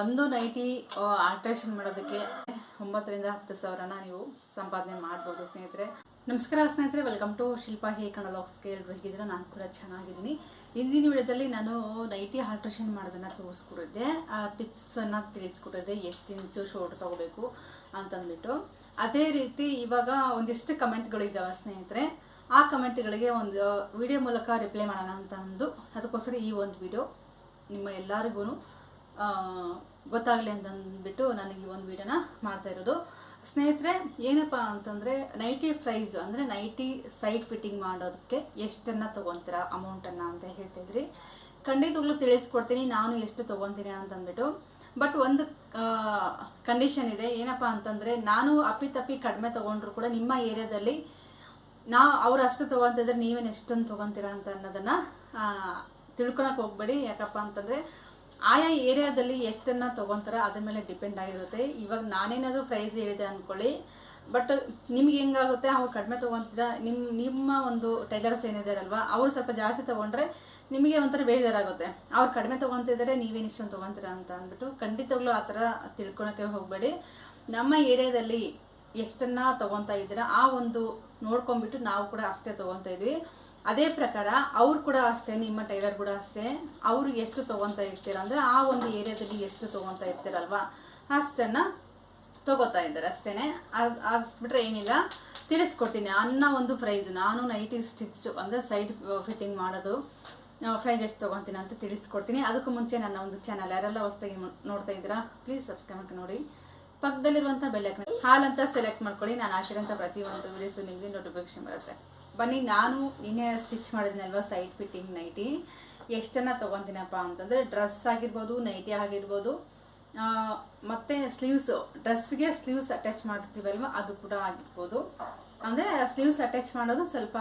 ಒಂದು nighty alteration ಮಾಡೋದಕ್ಕೆ ಒಂಬತ್ತರಿಂದ ಹತ್ತು ಸಾವಿರನ ನೀವು ಸಂಪಾದನೆ ಮಾಡ್ಬೋದು ಸ್ನೇಹಿತರೆ. ನಮಸ್ಕಾರ ಸ್ನೇಹಿತರೆ ವೆಲ್ಕಮ್ ಟು ಶಿಲ್ಪಾ ಹೇ ಕನ್ನಡ ಲಾಕ್ಸ್ಗೆ ಎಲ್ಲರೂ ಹೇಗಿದ್ರೆ ನಾನು ಕೂಡ ಚೆನ್ನಾಗಿದ್ದೀನಿ. ಇಂದಿನ ವಿಡಿಯೋದಲ್ಲಿ ನಾನು ನೈಟಿ ಆಲ್ಟ್ರೇಷನ್ ಮಾಡೋದನ್ನು ತೋರಿಸ್ಕೊಟ್ಟಿದ್ದೆ ಆ ಟಿಪ್ಸನ್ನು ತಿಳಿಸ್ಕೊಟ್ಟಿದ್ದೆ ಎಷ್ಟು ಇಂಚು ಶೋರ್ಟ್ ತೊಗೋಬೇಕು ಅಂತಂದ್ಬಿಟ್ಟು. ಅದೇ ರೀತಿ ಇವಾಗ ಒಂದಿಷ್ಟು ಕಮೆಂಟ್ಗಳಿದ್ದಾವೆ ಸ್ನೇಹಿತರೆ. ಆ ಕಮೆಂಟ್ಗಳಿಗೆ ಒಂದು ವಿಡಿಯೋ ಮೂಲಕ ರಿಪ್ಲೈ ಮಾಡೋಣ ಅಂತ ಅಂದು. ಅದಕ್ಕೋಸ್ಕರ ಈ ಒಂದು ವಿಡಿಯೋ ನಿಮ್ಮ ಎಲ್ಲರಿಗೂ ಗೊತ್ತಾಗಲಿ ಅಂತಂದ್ಬಿಟ್ಟು ನನಗೆ ಈ ಒಂದು ವಿಡಿಯೋನ ಮಾಡ್ತಾ ಇರೋದು. ಸ್ನೇಹಿತರೆ, ಏನಪ್ಪ ಅಂತಂದರೆ ನೈಟಿ ಪ್ರೈಸ್ ಅಂದರೆ ನೈಟಿ ಸೈಡ್ ಫಿಟ್ಟಿಂಗ್ ಮಾಡೋದಕ್ಕೆ ಎಷ್ಟನ್ನು ತೊಗೊತೀರಾ, ಅಮೌಂಟನ್ನು ಅಂತ ಹೇಳ್ತಿದ್ರಿ ಖಂಡಿತವಾಗ್ಲೂ ತಿಳಿಸ್ಕೊಡ್ತೀನಿ, ನಾನು ಎಷ್ಟು ತೊಗೊತೀನಿ ಅಂತಂದ್ಬಿಟ್ಟು. ಬಟ್ ಒಂದು ಕಂಡೀಷನ್ ಇದೆ, ಏನಪ್ಪ ಅಂತಂದರೆ ನಾನು ಅಪ್ಪಿತಪ್ಪಿ ಕಡಿಮೆ ತೊಗೊಂಡ್ರು ಕೂಡ ನಿಮ್ಮ ಏರಿಯಾದಲ್ಲಿ ನಾ, ಅವ್ರು ಅಷ್ಟು ತೊಗೊತಿದ್ರೆ ನೀವೇನು ಎಷ್ಟೊಂದು ತೊಗೊತೀರಾ ಅಂತ ಅನ್ನೋದನ್ನು ತಿಳ್ಕೊಳಕ್ಕೆ ಹೋಗ್ಬೇಡಿ. ಯಾಕಪ್ಪ ಅಂತಂದರೆ ಆಯಾ ಏರಿಯಾದಲ್ಲಿ ಎಷ್ಟನ್ನು ತೊಗೊತಾರೆ ಅದ್ರ ಮೇಲೆ ಡಿಪೆಂಡ್ ಆಗಿರುತ್ತೆ. ಇವಾಗ ನಾನೇನಾದರೂ ಪ್ರೈಸ್ ಹೇಳಿದೆ ಅಂದ್ಕೊಳ್ಳಿ ಬಟ್ ನಿಮ್ಗೆ ಹೆಂಗಾಗುತ್ತೆ? ಅವ್ರು ಕಡಿಮೆ ತೊಗೊತೀರ? ನಿಮ್ಮ ನಿಮ್ಮ ಒಂದು ಟೈಲರ್ಸ್ ಏನಿದಾರಲ್ವಾ, ಅವ್ರು ಸ್ವಲ್ಪ ಜಾಸ್ತಿ ತೊಗೊಂಡ್ರೆ ನಿಮಗೆ ಒಂಥರ ಬೇಜಾರಾಗುತ್ತೆ. ಅವ್ರು ಕಡಿಮೆ ತೊಗೊತಿದ್ದಾರೆ ನೀವೇನು ಇಷ್ಟೊಂದು ತೊಗೊತೀರಾ ಅಂತ ಅಂದ್ಬಿಟ್ಟು ಖಂಡಿತವಾಗ್ಲೂ ಆ ಥರ ತಿಳ್ಕೊಳಕ್ಕೆ ಹೋಗಬೇಡಿ. ನಮ್ಮ ಏರಿಯಾದಲ್ಲಿ ಎಷ್ಟನ್ನ ತೊಗೊತಾ ಇದ್ದೀರಾ, ಆ ಒಂದು ನೋಡ್ಕೊಂಡ್ಬಿಟ್ಟು ನಾವು ಕೂಡ ಅಷ್ಟೇ ತೊಗೊತಾ ಇದ್ವಿ. ಅದೇ ಪ್ರಕಾರ ಅವ್ರು ಕೂಡ ಅಷ್ಟೇ, ನಿಮ್ಮ ಟೈಲರ್ ಕೂಡ ಅಷ್ಟೇ, ಅವರು ಎಷ್ಟು ತೊಗೊತಾ ಇರ್ತೀರ ಅಂದರೆ ಆ ಒಂದು ಏರಿಯಾದಲ್ಲಿ ಎಷ್ಟು ತೊಗೊತಾ ಇರ್ತೀರಲ್ವಾ, ಅಷ್ಟನ್ನು ತೊಗೋತಾ ಇದ್ದಾರೆ ಅಷ್ಟೇ ಅದು ಏನಿಲ್ಲ. ತಿಳಿಸ್ಕೊಡ್ತೀನಿ, ಅನ್ನ ಒಂದು ಪ್ರೈಸ್ ನಾನು ನೈಟಿ ಸ್ಟಿಚ್ ಅಂದರೆ ಸೈಡ್ ಫಿಟ್ಟಿಂಗ್ ಮಾಡೋದು ಪ್ರೈಸ್ ಎಷ್ಟು ತೊಗೊತೀನಿ ಅಂತ ತಿಳಿಸ್ಕೊಡ್ತೀನಿ. ಅದಕ್ಕೂ ಮುಂಚೆ ನನ್ನ ಒಂದು ಚಾನಲ್ ಯಾರೆಲ್ಲ ಹೊಸದಾಗಿ ನೋಡ್ತಾ ಇದ್ದೀರಾ ಪ್ಲೀಸ್ ಸಬ್ಸ್ಕ್ರೈಬ್ ಮಾಡ್ಕೊಂಡು ನೋಡಿ. ಪಕ್ಕದಲ್ಲಿರುವಂಥ ಬೆಲ್ಲೈಕನ್ ಹಾಲ್ ಅಂತ ಸೆಲೆಕ್ಟ್ ಮಾಡ್ಕೊಳ್ಳಿ. ನಾನು ಹಾಕಿರೋಂಥ ಪ್ರತಿಯೊಂದು ವಿಡಿಯೋಸು ನಿಮಗೆ ನೋಟಿಫಿಕೇಶನ್ ಬರುತ್ತೆ. ಬನ್ನಿ, ನಾನು ನಿನ್ನೆ ಸ್ಟಿಚ್ ಮಾಡಿದ್ನಲ್ವ ಸೈಡ್ ಫಿಟ್ಟಿಂಗ್ ನೈಟಿ ಎಷ್ಟನ್ನ ತೊಗೊತೀನಪ್ಪ ಅಂತಂದರೆ ಡ್ರೆಸ್ ಆಗಿರ್ಬೋದು ನೈಟಿ ಆಗಿರ್ಬೋದು ಮತ್ತು ಸ್ಲೀವ್ಸ್ ಡ್ರೆಸ್ಗೆ ಸ್ಲೀವ್ಸ್ ಅಟ್ಯಾಚ್ ಮಾಡ್ತೀವಲ್ವ, ಅದು ಕೂಡ ಆಗಿರ್ಬೋದು. ಅಂದರೆ ಸ್ಲೀವ್ಸ್ ಅಟ್ಯಾಚ್ ಮಾಡೋದು ಸ್ವಲ್ಪ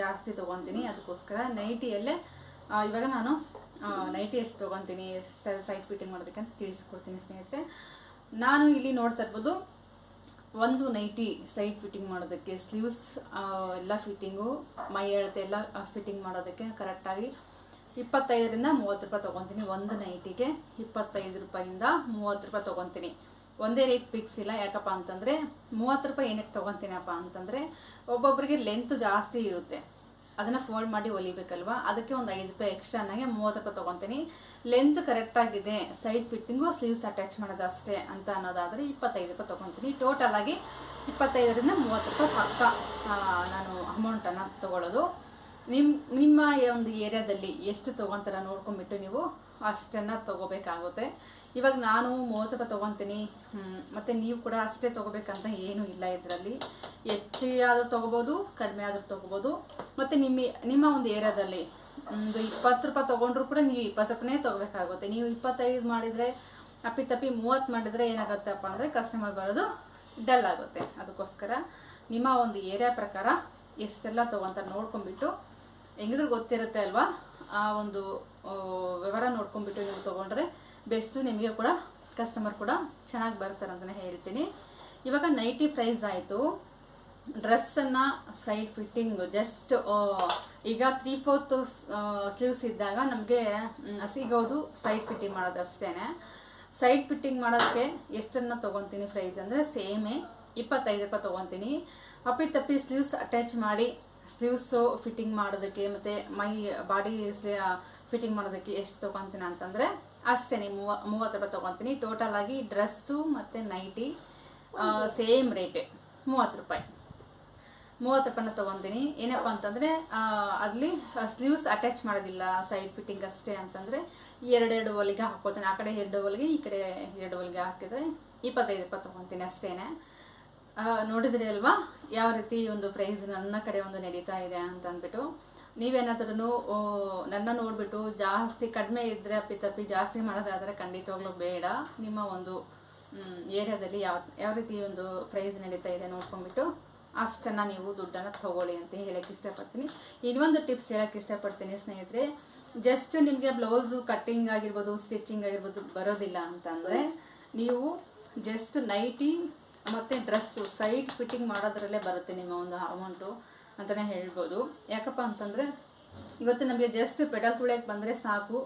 ಜಾಸ್ತಿ ತೊಗೊತೀನಿ, ಅದಕ್ಕೋಸ್ಕರ ನೈಟಿಯಲ್ಲೇ ಇವಾಗ ನಾನು ನೈಟಿ ಎಷ್ಟು ತೊಗೊತೀನಿ ಸೈಡ್ ಫಿಟ್ಟಿಂಗ್ ಮಾಡೋದಕ್ಕೆ ಅಂತ ತಿಳಿಸ್ಕೊಡ್ತೀನಿ ಸ್ನೇಹಿತರೆ. ನಾನು ಇಲ್ಲಿ ನೋಡ್ತಾ ಇರ್ಬೋದು ಒಂದು ನೈಟಿ ಸೈಡ್ ಫಿಟ್ಟಿಂಗ್ ಮಾಡೋದಕ್ಕೆ, ಸ್ಲೀವ್ಸ್ ಎಲ್ಲ ಫಿಟ್ಟಿಂಗು, ಮೈ ಎಳತೆ ಎಲ್ಲ ಫಿಟ್ಟಿಂಗ್ ಮಾಡೋದಕ್ಕೆ ಕರೆಕ್ಟಾಗಿ ಇಪ್ಪತ್ತೈದರಿಂದ ಮೂವತ್ತು ರೂಪಾಯಿ ತೊಗೊತೀನಿ ಒಂದು ನೈಟಿಗೆ. ಇಪ್ಪತ್ತೈದು ರೂಪಾಯಿಂದ ಮೂವತ್ತು ರೂಪಾಯಿ ತೊಗೊತೀನಿ. ಒಂದೇ ರೇಟ್ ಫಿಕ್ಸ್ ಇಲ್ಲ, ಯಾಕಪ್ಪ ಅಂತಂದರೆ ಮೂವತ್ತು ರೂಪಾಯಿ ಏನಕ್ಕೆ ತೊಗೊತೀನಪ್ಪ ಅಂತಂದರೆ ಒಬ್ಬೊಬ್ಬರಿಗೆ ಲೆಂತ್ ಜಾಸ್ತಿ ಇರುತ್ತೆ. ಅದನ್ನು ಫೋಲ್ಡ್ ಮಾಡಿ ಹೊಲಿಬೇಕಲ್ವಾ? ಅದಕ್ಕೆ ಒಂದು ಐದು ರೂಪಾಯಿ ಎಕ್ಸ್ಟ್ರಾ ನನಗೆ ಮೂವತ್ತು ರೂಪಾಯಿ ತೊಗೊತೀನಿ. ಲೆಂತ್ ಕರೆಕ್ಟಾಗಿದೆ ಸೈಡ್ ಫಿಟ್ಟಿಂಗು ಸ್ಲೀವ್ಸ್ ಅಟ್ಯಾಚ್ ಮಾಡೋದು ಅಷ್ಟೇ ಅಂತ ಅನ್ನೋದಾದರೆ ಇಪ್ಪತ್ತೈದು ರೂಪಾಯಿ ತೊಗೊತೀನಿ. ಟೋಟಲ್ ಆಗಿ ಇಪ್ಪತ್ತೈದರಿಂದ ಮೂವತ್ತು ರೂಪಾಯಿ ಪಕ್ಕ ನಾನು ಅಮೌಂಟನ್ನು ತೊಗೊಳ್ಳೋದು. ನಿಮ್ಮ ನಿಮ್ಮ ಒಂದು ಏರಿಯಾದಲ್ಲಿ ಎಷ್ಟು ತೊಗೊತಾರ ನೋಡ್ಕೊಂಬಿಟ್ಟು ನೀವು ಅಷ್ಟನ್ನು ತೊಗೋಬೇಕಾಗುತ್ತೆ. ಇವಾಗ ನಾನು ಮೂವತ್ತು ರೂಪಾಯಿ ತೊಗೊತೀನಿ. ಮತ್ತು ನೀವು ಕೂಡ ಅಷ್ಟೇ ತೊಗೋಬೇಕಂತ ಏನೂ ಇಲ್ಲ ಇದರಲ್ಲಿ. ಹೆಚ್ಚು ಆದರೂ ತೊಗೋಬೋದು, ಕಡಿಮೆ ಆದರೂ ತೊಗೋಬೋದು. ಮತ್ತು ನಿಮ್ಮ ನಿಮ್ಮ ಒಂದು ಏರಿಯಾದಲ್ಲಿ ಒಂದು ಇಪ್ಪತ್ತು ರೂಪಾಯಿ ತೊಗೊಂಡ್ರು ಕೂಡ ನೀವು ಇಪ್ಪತ್ತು ರೂಪಾಯಿನೇ ತೊಗೋಬೇಕಾಗುತ್ತೆ. ನೀವು ಇಪ್ಪತ್ತೈದು ಮಾಡಿದರೆ ಅಪ್ಪಿತಪ್ಪಿ ಮೂವತ್ತು ಮಾಡಿದರೆ ಏನಾಗುತ್ತಪ್ಪ ಅಂದರೆ ಕಸ್ಟಮರ್ ಬರೋದು ಡಲ್ ಆಗುತ್ತೆ. ಅದಕ್ಕೋಸ್ಕರ ನಿಮ್ಮ ಒಂದು ಏರಿಯಾ ಪ್ರಕಾರ ಎಷ್ಟೆಲ್ಲ ತೊಗೊಂತ ನೋಡ್ಕೊಂಬಿಟ್ಟು ಹೆಂಗಿದ್ರು ಗೊತ್ತಿರುತ್ತೆ ಅಲ್ವಾ? ಆ ಒಂದು ವ್ಯವಹಾರ ನೋಡ್ಕೊಂಡ್ಬಿಟ್ಟು ನೀವು ತೊಗೊಂಡ್ರೆ ಬೆಸ್ಟು ನಿಮಗೆ ಕೂಡ ಕಸ್ಟಮರ್ ಕೂಡ ಚೆನ್ನಾಗಿ ಬರ್ತಾರೆ ಅಂತಲೇ ಹೇಳ್ತೀನಿ. ಇವಾಗ ನೈಟಿ ಪ್ರೈಸ್ ಆಯಿತು. ಡ್ರೆಸ್ಸನ್ನು ಸೈಡ್ ಫಿಟ್ಟಿಂಗ್ ಜಸ್ಟ್ ಈಗ ತ್ರೀ ಫೋರ್ತ್ ಸ್ಲೀವ್ಸ್ ಇದ್ದಾಗ ನಮಗೆ ಸಿಗೋದು ಸೈಡ್ ಫಿಟ್ಟಿಂಗ್ ಮಾಡೋದು ಅಷ್ಟೇ ಸೈಡ್ ಫಿಟ್ಟಿಂಗ್ ಮಾಡೋದಕ್ಕೆ ಎಷ್ಟನ್ನು ತೊಗೊತೀನಿ ಪ್ರೈಸ್ ಅಂದರೆ ಸೇಮೇ ಇಪ್ಪತ್ತೈದು ರೂಪಾಯಿ ತೊಗೊತೀನಿ. ಅಪ್ಪಿ ತಪ್ಪಿ ಸ್ಲೀವ್ಸ್ ಅಟ್ಯಾಚ್ ಮಾಡಿ ಸ್ಲೀವ್ಸು ಫಿಟ್ಟಿಂಗ್ ಮಾಡೋದಕ್ಕೆ ಮತ್ತು ಮೈ, ಬಾಡಿ ಫಿಟ್ಟಿಂಗ್ ಮಾಡೋದಕ್ಕೆ ಎಷ್ಟು ತೊಗೊತೀನಿ ಅಂತಂದರೆ ಅಷ್ಟೇ ಮೂವ, ಮೂವತ್ತು ರೂಪಾಯಿ ತೊಗೊತೀನಿ. ಟೋಟಲ್ ಆಗಿ ಡ್ರೆಸ್ಸು ಮತ್ತು ನೈಟಿ ಸೇಮ್ ರೇಟೆ, ಮೂವತ್ತು ರೂಪಾಯಿ. ಮೂವತ್ತು ರೂಪಾಯಿನ ತೊಗೊತೀನಿ. ಏನಪ್ಪ ಅಂತಂದರೆ ಅಲ್ಲಿ ಸ್ಲೀವ್ಸ್ ಅಟ್ಯಾಚ್ ಮಾಡೋದಿಲ್ಲ ಸೈಡ್ ಫಿಟ್ಟಿಂಗ್ ಅಷ್ಟೇ ಅಂತಂದರೆ ಎರಡೆರಡು ಹೊಲಿಗೆ ಹಾಕೋತೀನಿ ಆ ಕಡೆ ಎರಡು ಹೊಲಿಗೆ, ಈ ಕಡೆ ಎರಡು ಹೊಲಿಗೆ ಹಾಕಿದರೆ ಇಪ್ಪತ್ತೈದು ರೂಪಾಯಿ ತೊಗೊತೀನಿ ಅಷ್ಟೇ ನೋಡಿದ್ರಿ ಅಲ್ವಾ? ಯಾವ ರೀತಿ ಒಂದು ಪ್ರೈಸ್ ನನ್ನ ಕಡೆ ಒಂದು ನಡೀತಾ ಇದೆ ಅಂತ ಅಂದ್ಬಿಟ್ಟು. ನೀವೇನಾದ್ರೂ ನನ್ನ ನೋಡಿಬಿಟ್ಟು ಜಾಸ್ತಿ ಕಡಿಮೆ ಇದ್ದರೆ ಅಪ್ಪಿತಪ್ಪಿ ಜಾಸ್ತಿ ಮಾಡೋದಾದರೆ ಖಂಡಿತವಾಗ್ಲೂ ಬೇಡ. ನಿಮ್ಮ ಒಂದು ಏರಿಯಾದಲ್ಲಿ ಯಾವ ಯಾವ ರೀತಿ ಒಂದು ಪ್ರೈಸ್ ನಡೀತಾ ಇದೆ ನೋಡ್ಕೊಂಡ್ಬಿಟ್ಟು ಅಷ್ಟನ್ನು ನೀವು ದುಡ್ಡನ್ನು ತಗೊಳ್ಳಿ ಅಂತ ಹೇಳಕ್ಕೆ ಇಷ್ಟಪಡ್ತೀನಿ. ಇನ್ನೊಂದು ಟಿಪ್ಸ್ ಹೇಳೋಕ್ಕೆ ಇಷ್ಟಪಡ್ತೀನಿ ಸ್ನೇಹಿತರೆ ಜಸ್ಟ್ ನಿಮಗೆ ಬ್ಲೌಸು ಕಟ್ಟಿಂಗ್ ಆಗಿರ್ಬೋದು ಸ್ಟಿಚಿಂಗ್ ಆಗಿರ್ಬೋದು ಬರೋದಿಲ್ಲ ಅಂತಂದರೆ, ನೀವು ಜಸ್ಟ್ ನೈಟಿ ಮತ್ತು ಡ್ರೆಸ್ಸು ಸೈಡ್ ಫಿಟ್ಟಿಂಗ್ ಮಾಡೋದ್ರಲ್ಲೇ ಬರುತ್ತೆ ನಿಮ್ಮ ಒಂದು ಅಮೌಂಟು ಅಂತಲೇ ಹೇಳ್ಬೋದು. ಯಾಕಪ್ಪ ಅಂತಂದರೆ ಇವತ್ತು ನಮಗೆ ಜಸ್ಟ್ ಪೆಡಲ್ ತುಳಿಯಕ್ಕೆ ಬಂದರೆ ಸಾಕು.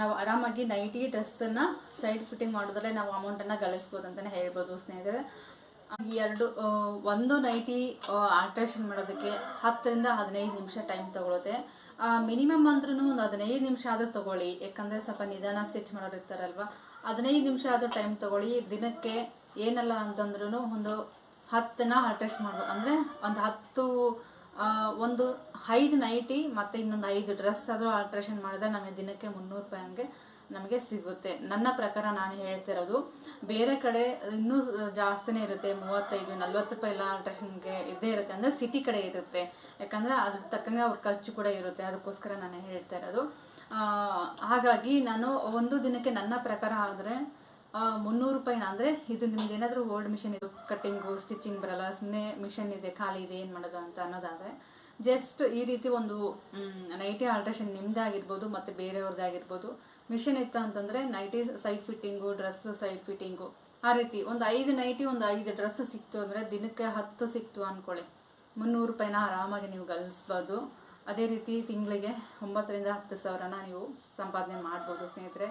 ನಾವು ಆರಾಮಾಗಿ ನೈಟಿ ಡ್ರೆಸ್ಸನ್ನು ಸೈಡ್ ಫಿಟ್ಟಿಂಗ್ ಮಾಡೋದ್ರಲ್ಲೇ ನಾವು ಅಮೌಂಟನ್ನು ಗಳಿಸ್ಬೋದು ಅಂತಲೇ ಹೇಳ್ಬೋದು ಸ್ನೇಹಿತರೆ. ಎರಡು ಒಂದು ನೈಟಿ ಆಲ್ಟ್ರೇಷನ್ ಮಾಡೋದಕ್ಕೆ ಹತ್ತರಿಂದ ಹದಿನೈದು ನಿಮಿಷ ಟೈಮ್ ತಗೊಳುತ್ತೆ. ಮಿನಿಮಮ್ ಅಂದ್ರೂ ಒಂದು ಹದಿನೈದು ನಿಮಿಷ ಆದರೂ ತಗೊಳ್ಳಿ. ಯಾಕಂದರೆ ಸ್ವಲ್ಪ ನಿಧಾನ ಸ್ಟಿಚ್ ಮಾಡೋರು ಇರ್ತಾರಲ್ವ. ಹದಿನೈದು ನಿಮಿಷ ಆದರೂ ಟೈಮ್ ತಗೊಳ್ಳಿ. ದಿನಕ್ಕೆ ಏನಲ್ಲ ಅಂತಂದ್ರೂ ಒಂದು ಹತ್ತನ್ನ ಆಲ್ಟ್ರೇಷನ್ ಮಾಡ್ಬೋದು ಅಂದರೆ ಒಂದು ಹತ್ತು ಒಂದು ಐದು ನೈಟಿ ಮತ್ತು ಇನ್ನೊಂದು ಐದು ಡ್ರೆಸ್ ಆದರೂ ಆಲ್ಟ್ರೇಷನ್ ಮಾಡಿದ್ರೆ ನಮಗೆ ದಿನಕ್ಕೆ ಮುನ್ನೂರು ರೂಪಾಯಿ ಹಂಗೆ ನಮಗೆ ಸಿಗುತ್ತೆ. ನನ್ನ ಪ್ರಕಾರ ನಾನು ಹೇಳ್ತಿರೋದು ಬೇರೆ ಕಡೆ ಇನ್ನೂ ಜಾಸ್ತಿನೇ ಇರುತ್ತೆ, ಮೂವತ್ತೈದು, ನಲ್ವತ್ತು ರೂಪಾಯಿ ಎಲ್ಲ ಅಲ್ಟ್ರೇಷನ್ಗೆ ಇದ್ದೇ ಇರುತ್ತೆ. ಅಂದರೆ ಸಿಟಿ ಕಡೆ ಇರುತ್ತೆ. ಯಾಕಂದರೆ ಅದ್ರ ತಕ್ಕಂಗೆ ಅವ್ರ ಖರ್ಚು ಕೂಡ ಇರುತ್ತೆ. ಅದಕ್ಕೋಸ್ಕರ ನಾನು ಹೇಳ್ತಾ ಇರೋದು. ಹಾಗಾಗಿ ನಾನು ಒಂದು ದಿನಕ್ಕೆ ನನ್ನ ಪ್ರಕಾರ ಆದರೆ ಮುನ್ನೂರು ರೂಪಾಯಿ ಅಂದರೆ ಇದು ನಿಮ್ದು ಏನಾದರೂ ಓಲ್ಡ್ ಮಿಷನ್ ಇದೆ ಕಟ್ಟಿಂಗು ಸ್ಟಿಚಿಂಗ್ ಬರಲ್ಲ ಸುಮ್ಮನೆ ಮಿಷನ್ ಇದೆ, ಖಾಲಿ ಇದೆ, ಏನು ಮಾಡೋದು ಅಂತ ಅನ್ನೋದಾದರೆ ಜಸ್ಟ್ ಈ ರೀತಿ ಒಂದು ನೈಟಿ ಆಲ್ಟ್ರೇಷನ್ ಮತ್ತು ಬೇರೆಯವ್ರದ್ದೇ ಆಗಿರ್ಬೋದು. ಮಿಷನ್ ಇತ್ತು ಅಂತಂದರೆ nighty side fitting dress side fitting ಆ ರೀತಿ ಒಂದು ಐದು ನೈಟಿ ಒಂದು ಐದು ಡ್ರೆಸ್ ಸಿಕ್ತು ಅಂದರೆ ದಿನಕ್ಕೆ ಹತ್ತು ಸಿಕ್ತು ಅಂದ್ಕೊಳ್ಳಿ ಮುನ್ನೂರು ರೂಪಾಯಿನ ಆರಾಮಾಗಿ ನೀವು ಗಳಿಸ್ಬೋದು. ಅದೇ ರೀತಿ ತಿಂಗಳಿಗೆ ಒಂಬತ್ತರಿಂದ ಹತ್ತು ಸಾವಿರನ ನೀವು ಸಂಪಾದನೆ ಮಾಡ್ಬೋದು ಸ್ನೇಹಿತರೆ.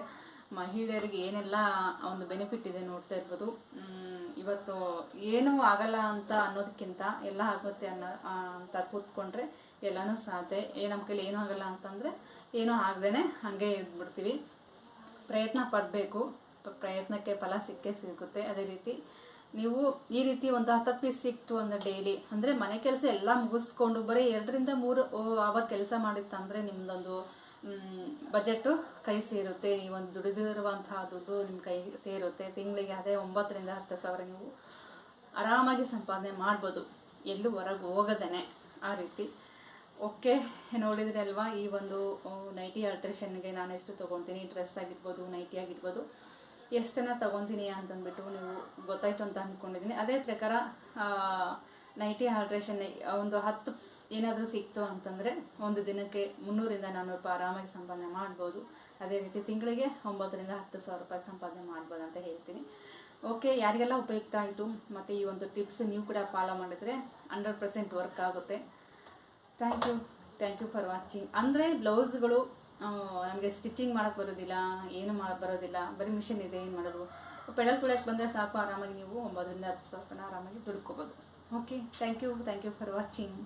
ಮಹಿಳೆಯರಿಗೆ ಏನೆಲ್ಲ ಒಂದು ಬೆನಿಫಿಟ್ ಇದೆ ನೋಡ್ತಾ ಇರ್ಬೋದು. ಇವತ್ತು ಏನೂ ಆಗಲ್ಲ ಅಂತ ಅನ್ನೋದಕ್ಕಿಂತ ಎಲ್ಲ ಆಗುತ್ತೆ ಅನ್ನೋ ಅಂತ ಕೂತ್ಕೊಂಡ್ರೆ ಎಲ್ಲನೂ ಸಾಧ್ಯ. ಏ, ನಮ್ಮ ಕೈಲಿ ಏನೂ ಆಗಲ್ಲ ಅಂತಂದರೆ ಏನೂ ಆಗದೇ ಹಾಗೆ ಇದ್ಬಿಡ್ತೀವಿ. ಪ್ರಯತ್ನ ಪಡಬೇಕು. ಪ್ರಯತ್ನಕ್ಕೆ ಫಲ ಸಿಕ್ಕೇ ಸಿಗುತ್ತೆ. ಅದೇ ರೀತಿ ನೀವು ಈ ರೀತಿ ಒಂದು ಹತ್ತು ಪೀಸ್ ಸಿಕ್ತು ಅಂದರೆ ಡೈಲಿ ಅಂದರೆ ಮನೆ ಕೆಲಸ ಎಲ್ಲ ಮುಗಿಸ್ಕೊಂಡು ಬರೀ ಎರಡರಿಂದ ಮೂರು ಅವರ್ ಕೆಲಸ ಮಾಡಿತ್ತಂದರೆ ನಿಮ್ಮದೊಂದು ಬಜೆಟು ಕೈ ಸೇರುತ್ತೆ. ನೀವೊಂದು ದುಡಿದಿರುವಂತಹ ದುಡ್ಡು ನಿಮ್ಮ ಕೈ ಸೇರುತ್ತೆ. ತಿಂಗಳಿಗೆ ಅದೇ ಒಂಬತ್ತರಿಂದ ಹತ್ತು ಸಾವಿರ ನೀವು ಆರಾಮಾಗಿ ಸಂಪಾದನೆ ಮಾಡ್ಬೋದು. ಎಲ್ಲೂ ಹೊರಗೆ ಹೋಗದೇನೆ ಆ ರೀತಿ. ಓಕೆ, ನೋಡಿದ್ರೆ ಅಲ್ವಾ? ಈ ಒಂದು ನೈಟಿ ಆಲ್ಟ್ರೇಷನ್ಗೆ ನಾನು ಎಷ್ಟು ತೊಗೊತೀನಿ ಡ್ರೆಸ್ ಆಗಿರ್ಬೋದು, ನೈಟಿ ಆಗಿರ್ಬೋದು. ಎಷ್ಟನ್ನ ತೊಗೊತೀನಿ ಅಂತಂದ್ಬಿಟ್ಟು ನೀವು ಗೊತ್ತಾಯ್ತು ಅಂತ ಅಂದ್ಕೊಂಡಿದ್ದೀನಿ ಅದೇ ಪ್ರಕಾರ ನೈಟಿ ಆಲ್ಟ್ರೇಷನ್ ಒಂದು ಹತ್ತು ಏನಾದರೂ ಸಿಕ್ತು ಅಂತಂದರೆ ಒಂದು ದಿನಕ್ಕೆ ಮುನ್ನೂರಿಂದ ನಾನ್ನೂರು ರೂಪಾಯಿ ಆರಾಮಾಗಿ ಸಂಪಾದನೆ ಮಾಡ್ಬೋದು. ಅದೇ ರೀತಿ ತಿಂಗಳಿಗೆ ಒಂಬತ್ತರಿಂದ ಹತ್ತು ಸಾವಿರ ರೂಪಾಯಿ ಸಂಪಾದನೆ ಮಾಡ್ಬೋದು ಅಂತ ಹೇಳ್ತೀನಿ. ಓಕೆ ಯಾರಿಗೆಲ್ಲ ಉಪಯುಕ್ತ ಆಯಿತು? ಮತ್ತು ಈ ಒಂದು ಟಿಪ್ಸ್ ನೀವು ಕೂಡ ಫಾಲೋ ಮಾಡಿದರೆ ಹಂಡ್ರೆಡ್ ಪರ್ಸೆಂಟ್ ವರ್ಕ್ ಆಗುತ್ತೆ. Thank you thank you for watching ಅಂದರೆ ಬ್ಲೌಸ್ಗಳು ನಮಗೆ ಸ್ಟಿಚಿಂಗ್ ಮಾಡೋಕ್ಕೆ ಬರೋದಿಲ್ಲ, ಏನು ಮಾಡೋಕ್ಕೆ ಬರೋದಿಲ್ಲ. ಬರೀ ಮಿಷಿನ್ ಇದೆ, ಏನು ಮಾಡೋದು? ಪೆಡಲ್ ತುಳಿಯೋಕ್ಕೆ ಬಂದರೆ ಸಾಕು, ಆರಾಮಾಗಿ ನೀವು ಒಂಬತ್ತರಿಂದ ಹತ್ತು ಸಾವಿರ ರೂಪಾಯಿನ ಆರಾಮಾಗಿ ದುಡ್ಕೋಬೋದು. Okay thank you thank you for watching